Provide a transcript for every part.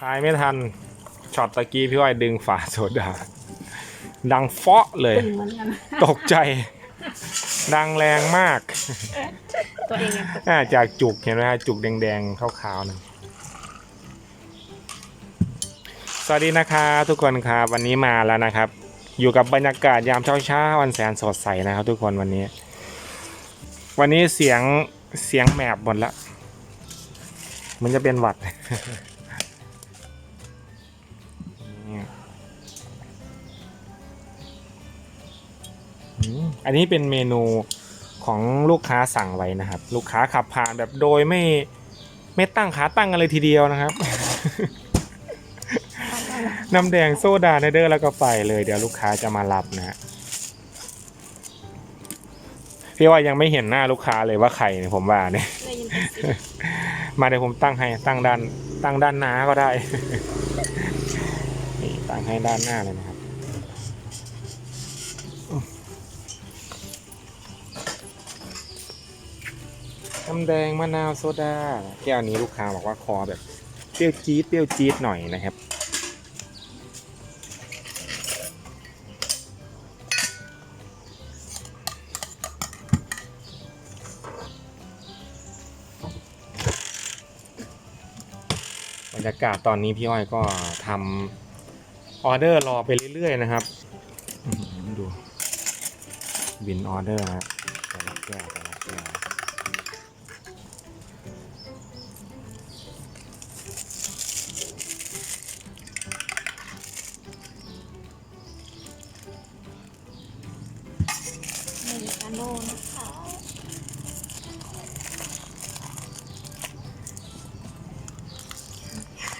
ทายไม่ทันช็อตตะกี้พี่อ้อยดึงฝาโซดา ดังเฟาะเลยตึงเหมือนกันตกใจ ดังแรงมากตัวเองยังตกอ่าจากจุกเห็นไหมฮะจุกแดงๆขาวๆนะสวัสดีนะครับทุกคนครับวันนี้มาแล้วนะครับ อยู่กับบรรยากาศยามเช้าๆวันแสนสดใสนะครับ ทุกคนวันนี้ วันนี้เสียงเสียงแมบหมดละมันจะเป็นหวัด อันนี้เป็นเมนูของลูกค้าสั่งไว้นะครับ ลูกค้าขับผ่านแบบโดยไม่ไม่ตั้งขาตั้งกันเลยทีเดียวนะครับ น้ำแดงโซดาเนเดอร์แล้วก็ไปเลยเดี๋ยวลูกค้าจะมารับนะฮะพี่ว่ายังไม่เห็นหน้าลูกค้าเลยว่าใครเนี่ยผมว่าเนี่ยได้ยินเป็นสียงมาเดี๋ยวผมตั้งให้ตั้งด้านตั้งด้านหน้าก็ได้ นี่ตั้งให้ด้านหน้าเลยนะครับำแดงมะนาวโซดา แก้วนี้ลูกค้าบอกว่าคอแบบเปรี้ยวจี๊ดเปรี้ยวจี๊ดหน่อยนะครับ บรรยากาศตอนนี้พี่อ้อยก็ทำออเดอร์รอไปเรื่อย ๆ นะครับ ดูบินออเดอร์นะแต่ละแก้ว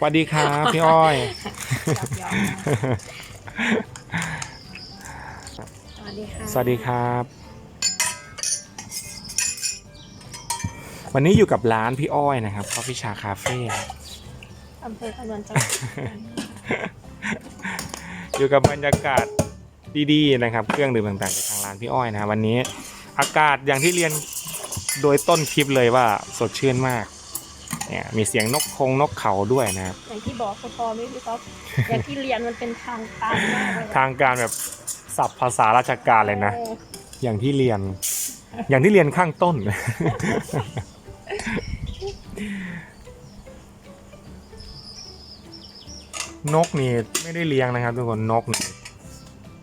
วัสดีครับพี่อ้อยหยอกๆนะสวัสดีค่ะสวัสดีครับ วันนี้อยู่กับร้านพี่อ้อยนะครับคอฟฟี่ชาคาเฟ่อำเภอขนวนจังหวัดอยู่กับบรรยากาศดีๆนะครับ เครื่องดื่มต่างๆจากทางร้านพี่อ้อยนะครับวันนี้ อากาศอย่างที่เรียนโดยต้นคลิปเลยว่าสดชื่นมาก เนี่ยมีเสียงนกคงนกเขาด้วยนะครับอย่างที่บอกคือพอไม่พี่ต๊อบอย่างที่เรียนมันเป็นทางการมากเลยทางการแบบศัพท์ภาษาราชการเลยนะอออย่างที่เรียน อย่างที่เรียนข้างต้น นกนี่ไม่ได้เลี้ยงนะครับ ทุกคนนกนี่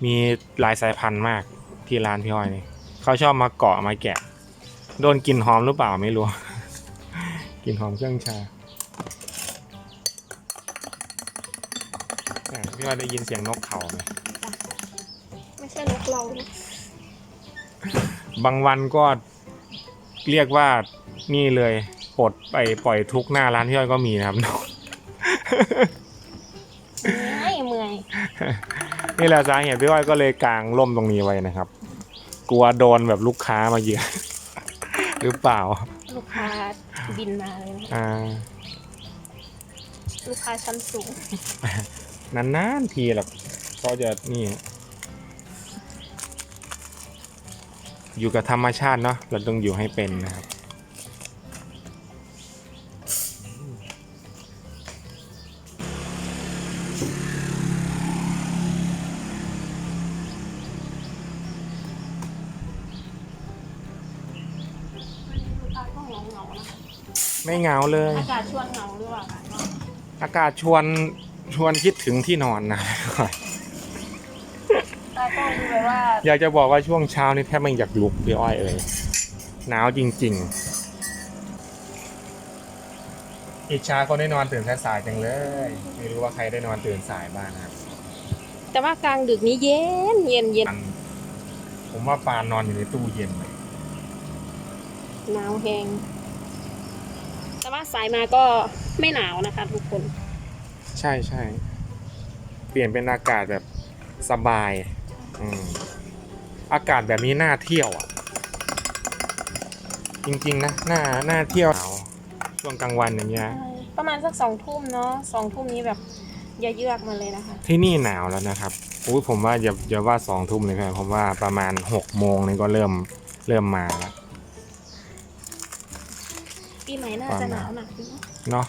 มีหลายสายพันธุ์มากที่ร้านพี่อ้อยนี่เขาชอบมาเกาะมาแกะ โดนกลิ่นหอมหรือเปล่าไม่รู้ กลิ่นหอมเครื่องชาอะพี่อ้อยได้ยินเสียงนกเขาไหมไม่ใช่นกเรานะบางวันก็เรียกว่านี่เลยปลดไปปล่อยทุกข์หน้าร้านพี่อ้อยก็มีนะครับไม่เมื่อยนี่แหละสาเหตุพี่อ้อยก็เลยกางร่มตรงนี้ไว้นะครับ กลัวโดนแบบลูกค้ามาเยือนหรือเปล่า ลูกค้า บินมาเลยนะอ่า ลูกค้าชั้นสูง นานๆทีหรอกก็จะนี่ อยู่กับธรรมชาติเนาะเราต้องอยู่ให้เป็นนะครับ ไม่เหงาเลย อากาศชวนเหงาหรือเปล่าคะอากาศชวนชวนคิดถึงที่นอนนะ ตาก็ดูแบบว่าอยากจะบอกว่าช่วงเช้านี่แทบไม่อยากลุกพี่อ้อยเอ่ยหนาวจริง ๆ อิจฉาคนได้นอนตื่นสายๆจังเลย ไม่รู้ว่าใครได้นอนตื่นสายบ้างนะครับแต่ว่ากลางดึกนี้เย็นเย็นเย็นอันผมว่าปานนอนอยู่ในตู้เย็นเลยหนาวแหงแต่ว่า สายมาก็ไม่หนาวนะคะ ทุกคน ใช่ใช่เปลี่ยนเป็นอากาศแบบสบายอืมอากาศแบบนี้น่าเที่ยวอะ จริงๆนะน่าน่าเที่ยวหนาวช่วงกลางวันอย่างเงี้ยประมาณสักสองทุ่มเนาะสองทุ่มนี้แบบอย่าเยือกมาเลยนะคะ ที่นี่หนาวแล้วนะครับอุ้ยผมว่าอย่าอย่าว่าสองทุ่มเลยครับผมว่าประมาณหกโมงนี่ก็เริ่มเริ่มมาแล้ว ปีใหม่น่าจะหนาวหนักอยู่เนอะเนาะ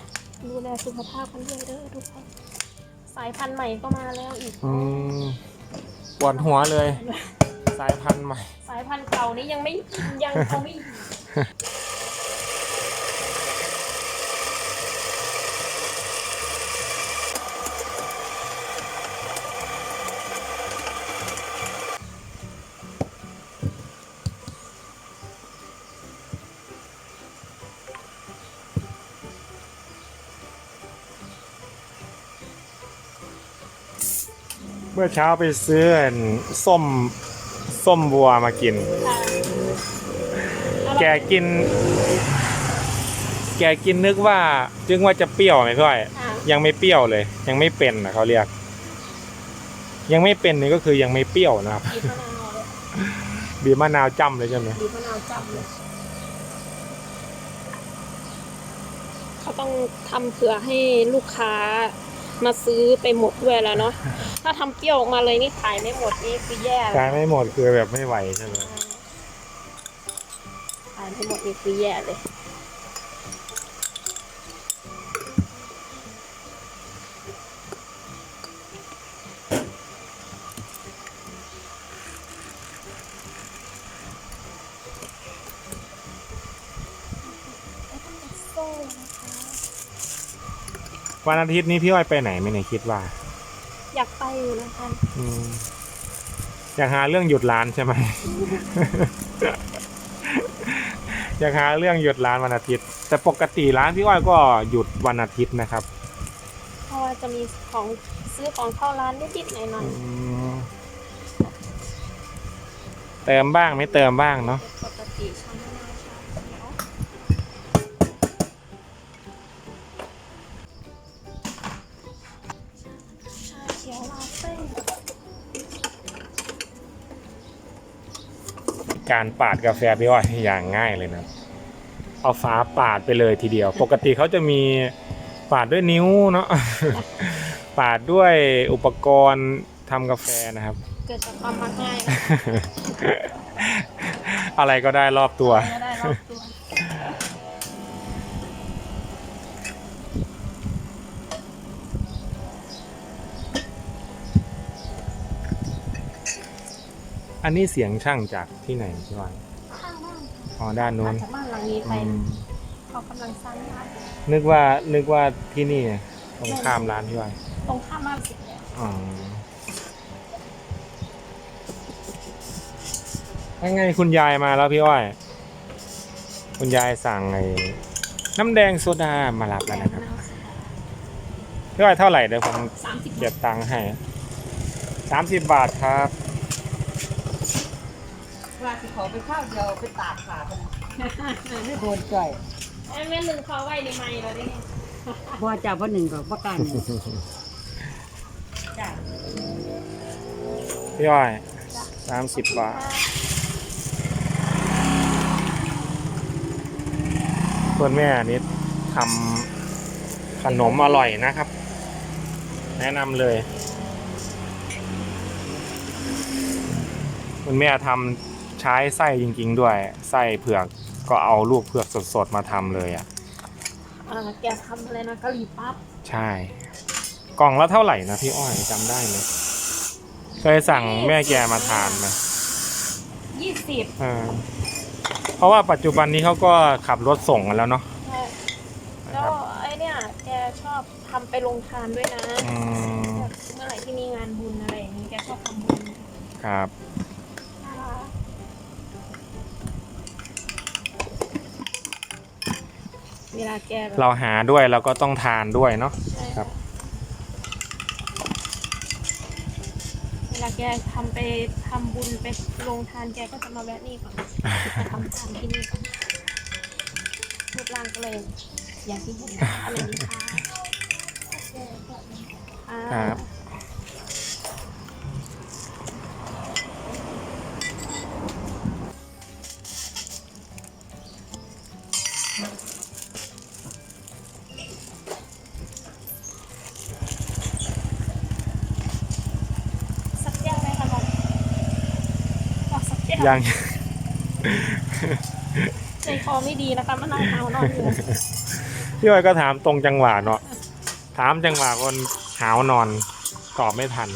ดูแลสุขภาพกันด้วยเด้อทุกคน สายพันธุ์ใหม่ก็มาแล้วอีก อืมปวดหัวเลย สายพันธุ์ใหม่ สายพันธุ์เก่านี้ยังไม่ยังเอาไม่ เมื่อเช้าไปซื้ออันส้มส้มบัวมากินค่ะแกกิน แกกินนึกว่า จึงว่าจะเปรี้ยวไหมพี่อ้อยค่ะยังไม่เปรี้ยวเลย ยังไม่เป็นนะเขาเรียก ยังไม่เป็นนี่ก็คือยังไม่เปรี้ยวนะครับบีบมะนาวเลยบีบมะนาวจ้ำเลยใช่ไหมบีบมะนาวจับเลยเขาต้องทำเผื่อให้ลูกค้า มาซื้อไปหมดด้วยแล้วเนาะถ้าทำเปรี้ยวออกมาเลยนี่ขายไม่หมดนี่คือแย่เลกายรไม่หมดคือแบบไม่ไหวใช่ไหมขายไม่หมดนี่คือแย่เลย วันอาทิตย์นี้พี่อ้อยไปไหนไม่เนี่ยคิดว่า อยากไปอยู่นะคะอืมอยากหาเรื่องหยุดร้านใช่ไหม อยากหาเรื่องหยุดร้านวันอาทิตย์ แต่ปกติร้านพี่อ้อยก็หยุดวันอาทิตย์นะครับ เพราะว่าจะมีของซื้อของเข้าร้านนิดๆหน่อยอืมเติมบ้างไม่เติมบ้างเนาะๆปกติชามะนาวช การปาดกาแฟพี่อ้อยอย่างง่ายเลยนะเอาฝาปาดไปเลยทีเดียว ปกติเขาจะมีปาดด้วยนิ้วเนาะปาดด้วยอุปกรณ์ทำกาแฟนะครับ เกิดจากความมักง่ายอะไรก็ได้รอบตัวก็ได้รอบตัว อันนี้เสียงช่างจากที่ไหนพี่อ้อยข้างบ้านอ๋อด้านมานู้นจากบ้านหลังนี้ไปอืมเขากำลังสร้างบ้านนึกว่านึกว่าที่นี่ตรงข้ามร้านพี่อ้อยตรงข้ามบ้านสิแล้วอ๋อยังไงคุณยายมาแล้วพี่อ้อย คุณยายสั่งไอ้น้ำแดงโซดามารับแล้วนะครับพี่อ้อยเท่าไหร่เดี๋ยวผม สามสิบเก็บตังค์ให้สามสิบบาทครับ ว่าสิขอไปข้าวเดียวไปตากขาคนไม่โดนใจไอ้แม่หนึ่งเขาไว้ในไม้เราได้ไงพ่อจ่าพ่อหนึ่งกับพ่อกันจ้าพี่อ้อยสามสิบบาทคุณแม่นิดทำขนมอร่อยนะครับ แนะนำเลย คุณแม่ทำ ใช้ไส้จริง ๆ ด้วยไส้เผือกก็เอาลูกเผือกสดๆมาทำเลยอะอ่าแกทำอะไรนะกะหรี่ปั๊บใช่ กล่องละเท่าไหร่นะพี่อ้อยจำได้ไหมเคยสั่งแม่แกมาทานไหม ยี่สิบเออเพราะว่าปัจจุบันนี้เขาก็ขับรถส่งกันแล้วเนาะใช่นะแล้ควรับไอ้เนี่ยแกชอบทำไปลงทานด้วยนะอืมแบบเมื่อไหร่ที่มีงานบุญอะไรอย่างนี้แกชอบทำบุญครับ เวลาแกแบบเราหาด้วยเราก็ต้องทานด้วยเนาะ ใช่ครับเวลาแกทำไปทำบุญไปลงทานแกก็จะมาแวะนี่ก่อนมาทำทานที่นี่ก่อนรูปร่างก็เลย อย่างที่เห็นอะไรนี้ค่ะอ่า ครับ ยังใจคอไม่ดีนะคะมานั่งเท้านอนอยู่พี่อ้อยก็ถามตรงจังหวะเนาะถามจังหวะคนหาวนอนตอบไม่ทัน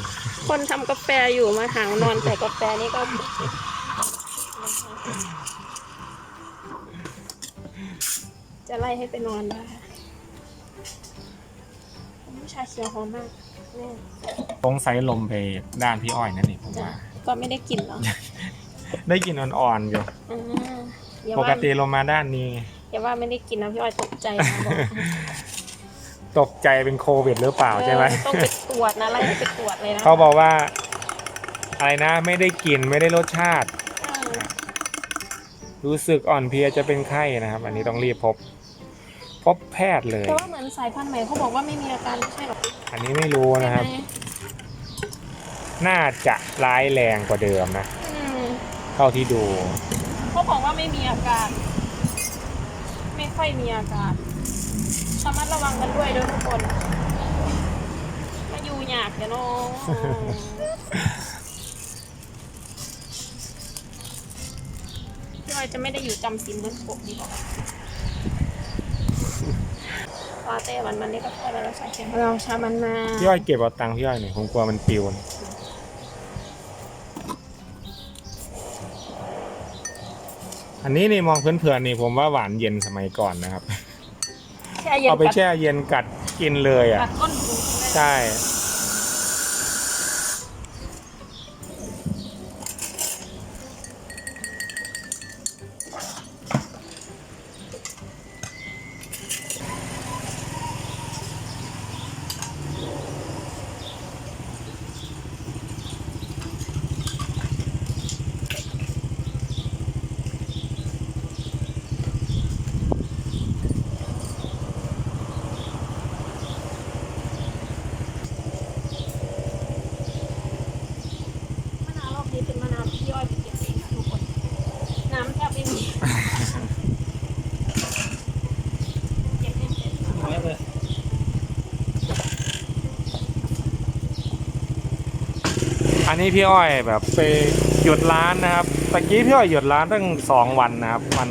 คนทำกาแฟอยู่มาหาวนอนแต่กาแฟนี่ก็จะไล่ให้ไปนอนได้ชาเขียวหอมมากแม่ตรงไซลมไปด้านพี่อ้อยนั่นนี่ผมจ้ะว่า ก็ไม่ได้กลินหรอก ได้กลินอ่อนๆอยู่อ่าอย่าปว่ากติลมมาด้านนี้ไงอย่าว่าไม่ได้กินนะพี่อ้อยตกใจนะบอกตกใจเป็นโควิดหรือเปล่าใช่ไหม เออต้องไปตรวจนะไล่ให้ไปตรวจเลยนะเขาบอกว่า อะไรนะไม่ได้กลิ่นไม่ได้รสชาติอ่ารู้สึกอ่อนเพลียจะเป็นไข้นะครับ อันนี้ต้องรีบพบ พบแพทย์เลย แต่ว่าเหมือนสายพันธุ์ใหม่เขาบอกว่าไม่มีอาการไม่ใช่หรออันนี้ไม่รู้นะครับใช่ไหมน่าจะร้ายแรงกว่าเดิมนะอืม เท่าที่ดู เขาบอกว่าไม่มีอาการ ไม่ค่อยมีอาการระมัดระวังกันด้วยด้วยทุกคนมาอยู่ยากเดี๋ยวน้องพี่อ้อยจะไม่ได้อยู่จำศีลบนปกดีกว่าลาเต้วันมันนี่ก็พอแล้วใช่ไหมเราชามันมาพี่อ้อยเก็บเอาตังค์พี่อ้อยหน่อยผมกลัวมันปลิวนะ อันนี้นี่มองเพื่อนๆนี่ผมว่าหวานเย็นสมัยก่อนนะครับ แช่เย็นเอาไปกัดแช่เย็นกัดกินเลยอะ กัดก้นถุง ใช่ไหม ใช่ มะนาวรอบนี้เป็นมะนาวที่พี่อ้อยไปเก็บเองค่ะทุกคน น้ำแทบไม่มี เก็บเองเสร็จแล้ว อั นนี้พี่อ้อยแบบไปหยุดร้านนะครับตะกี้พี่อ้อยหยุดร้านตั้งสองวันนะครับวัน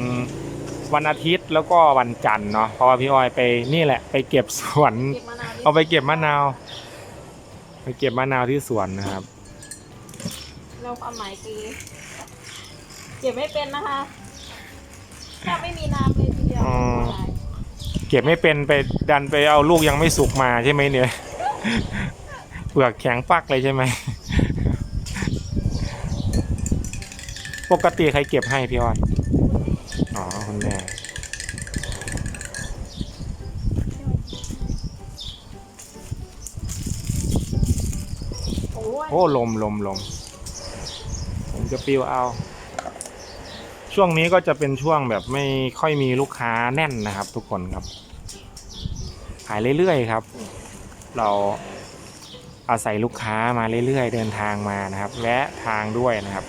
วันอาทิตย์แล้วก็วันจันทร์เนาะเพราะว่าพี่อ้อยไปนี่แหละ ไปเก็บสวนเก็บมะนาวดิเอาไปเก็บมะนาว ไปเก็บมะนาวที่สวนนะครับ เราความหมายคือเก็บไม่เป็นนะคะแทบไม่มีน้ำเลยทีเดียวอ๋อเก็บไม่เป็นไปดันไปเอาลูกยังไม่สุกมาใช่ไหมเนี่ยเปลือกแข็งปักเลยใช่ไหม ปกติใครเก็บให้พี่อ้อยอ๋อคุณแม่โอ้ยโอ้ลมลมลมผมจะปิวเอา ช่วงนี้ก็จะเป็นช่วงแบบไม่ค่อยมีลูกค้าแน่นนะครับ ทุกคนครับ ขายเรื่อยๆครับ เราอาศัยลูกค้ามาเรื่อยๆ เดินทางมานะครับแวะทางด้วยนะครับ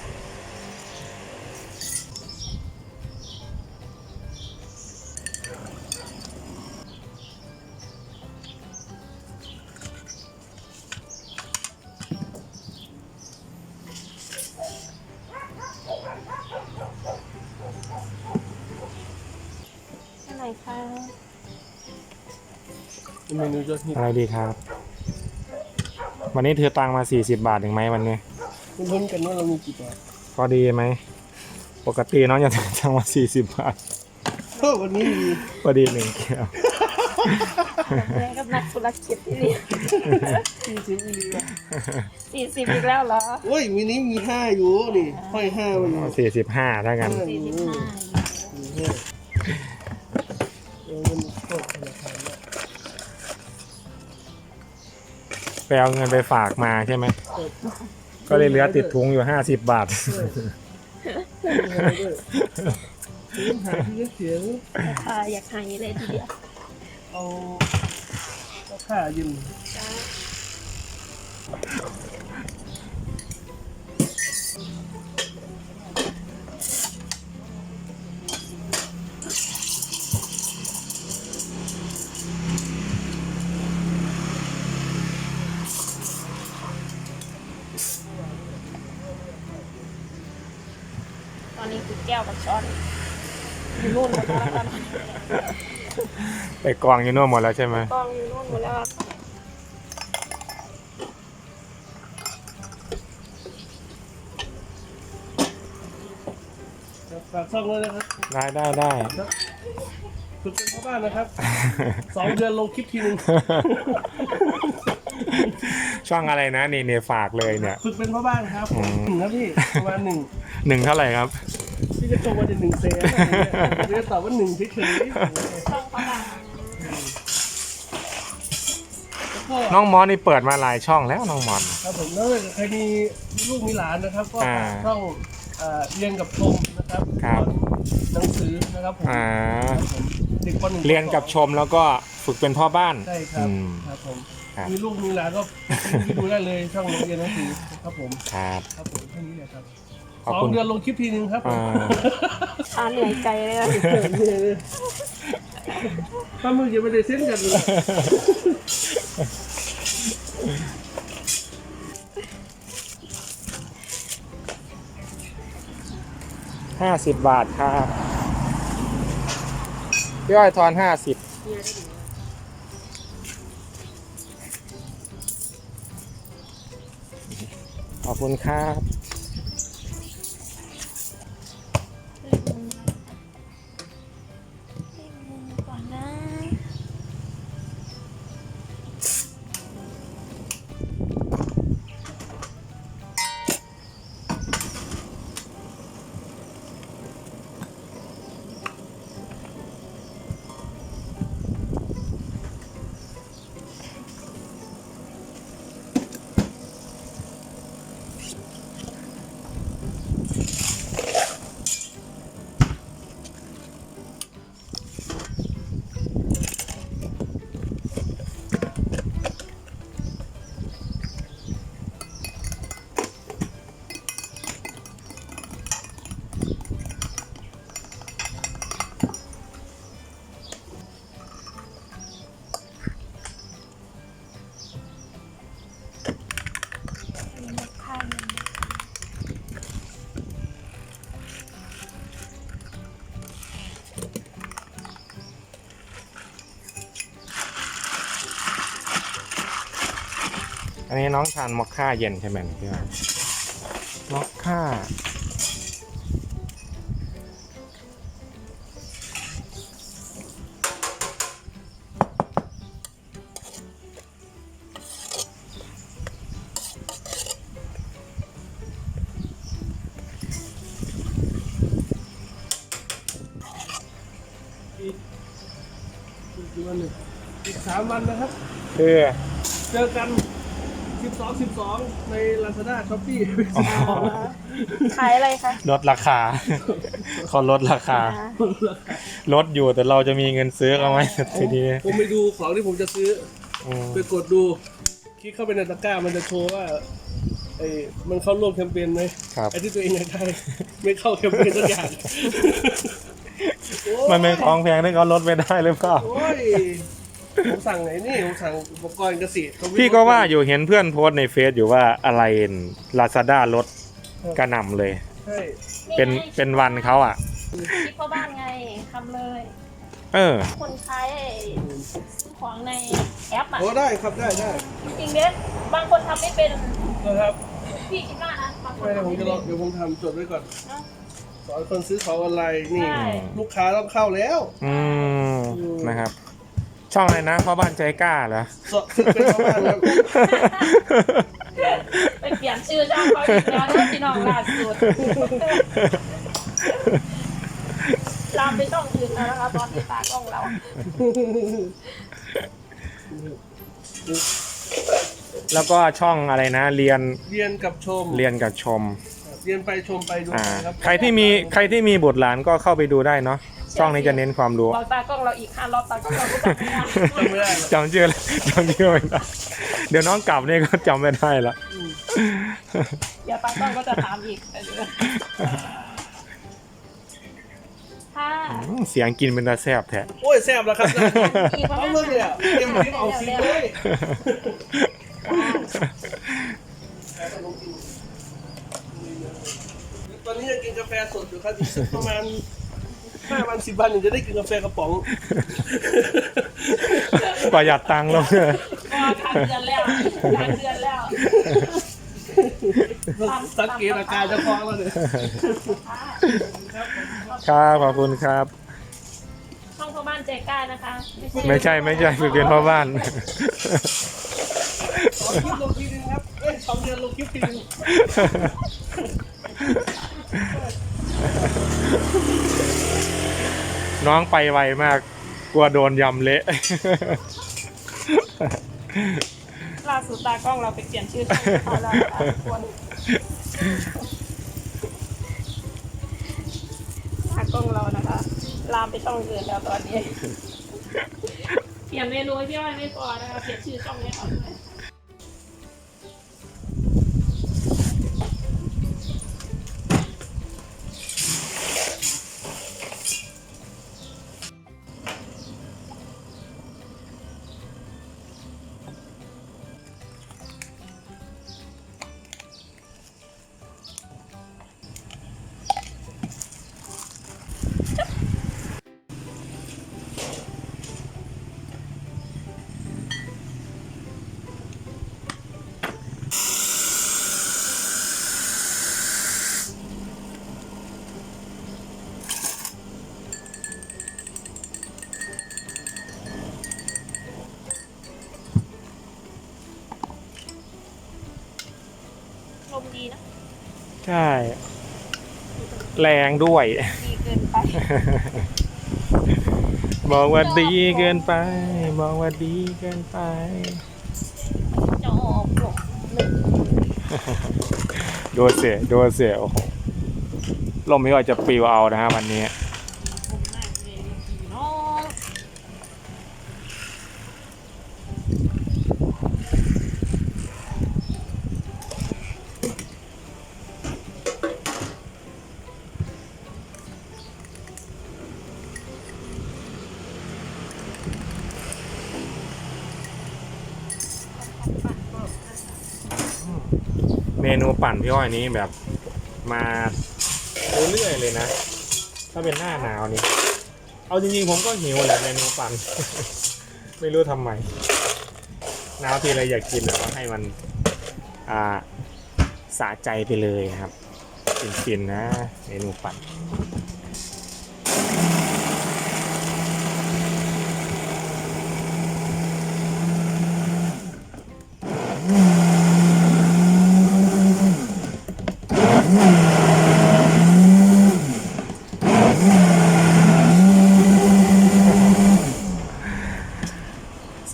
เมนูยอดฮิตอะไรดีครับ วันนี้เธอตังมา 40 บาทถึงไหมวันนี้ลุ้นกันว่าเรามีกี่บาทพอดีไหม ปกติน้องจะตังมา 40 บาทเออวันนี้มีพอดีหนึ่งแก้วแม่กับนักธุรกิจที่นี่สี่สิบมีอะสี่สิบอีกแล้วเหรอโอ้ยวันนี้มีห้าอยู่นี่ห้อยห้าไว้อยู่สี่สิบห้าถ้ากันสี่สิบห้า ไปเอาเงินไปฝากมาใช่ไหม ก็เลยเหลือติดถุงอยู่ห้าสิบบาทอหาที่เสียงราคาอยากหายเลยทีเดียวเอาเอาค่ายืม จ้า ตอนนี้คือแก้วกับช้อนอยู่นู่นหมดแล้วค่ะ ไป กองอยู่นู่นหมดแล้วใช่ไหมกองอยู่นู่นหมดแล้วอะฝากซ่องเลยนะครับได้ได้ได้ฝึกเป็นพ่อบ้านนะครับ สองเดือนลงคลิปทีนึง ช่องอะไรนะนี่เนี่ยฝากเลยเนี่ย ฝึกเป็นพ่อบ้านครับอืมหนึ่งครับพี่ประมาณหนึ่งหนึ่งเท่าไหร่ครับพี่จะโตมาจะหนึ่งเซนเดี๋ยวจะตอบว่าหนึ่งเฉยช่ น้องมอสนี่เปิดมาหลายช่องแล้วน้องมอส ครับผมแล้วใครมีลูกมีหลานนะครับ ก็อ่าช่องเอ่อเรียนกับชมนะครับครับ สอนหนังสือนะครับผมอ่าครับผมเด็กปหนึ่งเรียนกับชมแล้วก็ฝึกเป็นพ่อบ้านใช่ครับอืม ครับผมครับ มีลูกมีหลานก็ดูได้เลยช่องเรียนหนังสือครับผมครับครับผมแค่นี้แหละครับขอบสอคุงณเดือนลงคลิปทีนึงครับผม อ่า อ่าเหนื่อยใจเลยอะถ้ามึงยังไม่ได้เส้นกันเลย ห้าสิบบาทครับพี่อ้อยทอนห้าสิบขอบคุณครับ นนี้น้องทานมอคค่าเย็นใช่ไหมพี่อ้อยมอคค่า อีกอีกวันหนึ่งอีกสามวันนะครับ คือ เจอกัน 12 12 ใน Lazada Shopee ขายอะไรคะลดราคา เขาลดราคา อ่าลดอยู่แต่เราจะมีเงินซื้อเขาไหมทีนี้ผมไปดูของที่ผมจะซื้อ อืมไปกดดู คลิกเข้าไปในตะกร้ามันจะโชว์ว่าไอ้มันเข้าร่วมแคมเปญไหมครับ ไอ้ที่ตัวเองอยากได้ไม่เข้าแคมเปญสักอย่างโอ้ยมันเป็นของแพงที่เขาลดไม่ได้หรือเปล่า โอ้ย ผมสั่งไหนนี่ผมสั่งอุปกรณ์เกษตรเขไม่พี่ก็ว่าอยู่เห็นเพื่อนโพสต์ในเฟซอยู่ว่าอะไรลาซาด้าลดกระหน่ำเลย ใช่เป็นไงเป็นวันเขาอะคลิปพ่อบ้านไงทำเลย เออ คนใช้ซื้อของในแอปอะโอ้ได้ครับได้ได้จริงๆเนี่ยบางคนทำไม่เป็น นะครับพี่คิดว่านะบางคนไม่ได้ผมทำไม่จะเป็ลองน เดี๋ยวผมทำจดไว้ก่อนเนอะสอนคนซื้อของออนไลน์นี่ ใช่ ลูกค้าต้องเข้าแล้ว อืมนะครับ ช่องอะไรนะพ่อบ้านใจกล้าเหรอสอนฝึกเป็นชาวบ้านครับไปเปลี่ยนชื่อช่องเขาอีกแล้วนะพี่น้องล่าสุดลามไปช่องอื่นแล้วนะคะตอนที่ตากล้องเราแล้วก็ช่องอะไรนะ เรียนเรียนกับชมเรียนกับชม เรียนไปชมไปดูอ่าครับ ใครที่มีใครที่มีบุตรหลานก็เข้าไปดูได้เนาะ ช่องนี้จะเน้นความรู้บอกตากล้องเราอีกห้ารอบตากล้องเราก็จำไม่ได้จำไม่ได้หรอกจำชื่อจำชื่อไม่ได้เดี๋ยวน้องกลับเนี่ยก็จำไม่ได้ละเดี๋ยวตากล้องก็จะถามอีกค่ะอืมเสียงกินเป็นตาแซบแท้โอ้ยแซ่บแล้วครับอีกประเอามาณเมื่อกี้อะเตรียมทิ้งออกซิเลยตอนนี้ยังกินกาแฟสดอยู่ครับอีกสักประมาณ ห้าวันสิบวันถึงจะได้กินกาแฟกระป๋องประหยัดตังค์ลงเลยก็ทานเดือนแล้วทานเดือนแล้วสังเกตอาการเจะฟ้าของแล้วเนี่ยครับขอบคุณครับช่องพ่อบ้านใจกล้านะคะ ไม่ใช่ไม่ใช่คือเป็นพ่อบ้านสองคลิปลงทีนึงครับเอ้ยสองเดือนลงคลิปทีนึง น้องไปไวมาก กลัวโดนยำเละ ล่าสุดตากล้องเราไปเปลี่ยนชื่อช่องเขาแล้วนะคะทุกคนตากล้องเรานะคะ ลามไปช่องอื่นแล้วตอนนี้ เปลี่ยนเมนูให้พี่อ้อยไม่พอนะคะ เปลี่ยนชื่อช่องให้เขาด้วย ใช่ แรงด้วย ดีเกินไป บอกว่าดีเกินไป บอกว่าดีเกินไป จะออกหลงหนึ่งโดนเสียโดนเสียโอ้โหลมไม่ว่าจะปลิวเอานะฮะวันนี้ ผมมากเลยพี่น้อง เม นูปั่นพี่อ้อยนี้แบบมาเรื่อยๆเลยนะ ถ้าเป็นหน้าหนาวนี่ เอาจริงๆผมก็หิวแหละเมนูปั่น ไม่รู้ทำไม หนาวทีไรอยากกินแบบว่าให้มัน อ่าสะใจไปเลยครับ กินๆนะเมนูปั่น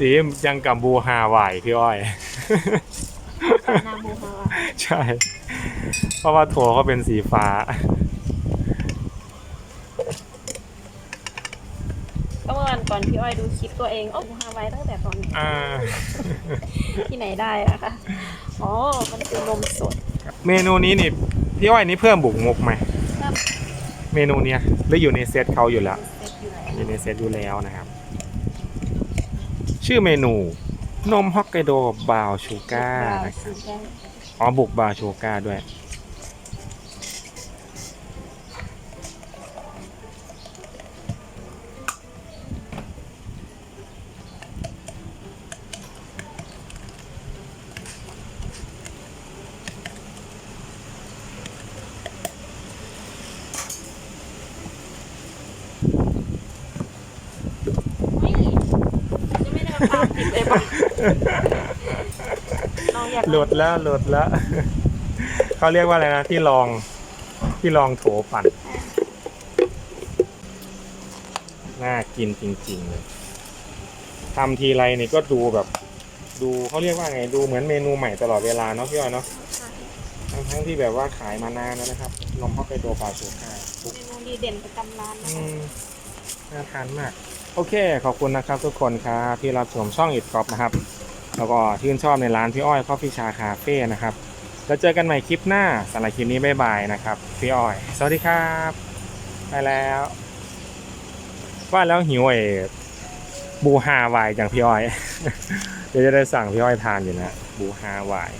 สียังกับบูฮาวายพี่อ้อย นาบูฮาวาใช่ เพราะว่าถั่วเขาเป็นสีฟ้า ก็เมื่อวันก่อนพี่อ้อยดูคลิปตัวเองโอ้บูฮาวายตั้งแต่ตอนอ่า ที่ไหนได้อะคะอ๋อ มันคือนมสดเมนูนี้นี่พี่อ้อยนี่เพิ่มบุกงกไหมครับเมนูเนี้ยหรืออยู่ในเซตเขาอยู่แล้ว เซ็ตอยู่ไหนอยู่ในเซตอยู่แล้วนะครับ ชื่อเมนู นมฮอกไกโดบราวน์ชูการ์นะครับอ๋อบุกบราวน์ชูการ์ด้วย ไม่จะไม่ได้ มาตามติดเลยปะน้องอยากหลุดแล้วหลุดแล้วเขาเรียกว่าอะไรนะที่ลองที่ลองโถปั่นน่ากินจริง ๆ เลยทำทีไรนี่ก็ดูแบบ ดูเขาเรียกว่าไงดูเหมือนเมนูใหม่ตลอดเวลาเนาะพี่อ้อยเนาะทั้งทั้งที่แบบว่าขายมานานแล้วนะครับนมฮอกไกโดบราวน์ชูการ์ทุกเมนูดีเด่นประจำร้านนะอืคะมน่าทานมาก โอเค ขอบคุณนะครับทุกคนครับที่รับชมช่องอิดกรอบนะครับ แล้วก็ชื่นชอบในร้านพี่อ้อย Coffee ชาคาเฟ่นะครับแล้วเจอกันใหม่คลิปหน้าสำหรับคลิปนี้บ๊ายบายนะครับพี่อ้อย สวัสดีครับ ไปแล้วว่าแล้วหิวไอ้บูฮาวายอย่างพี่อ้อย เดี๋ยวจะได้สั่งพี่อ้อยทานอยู่นะบูฮาวาย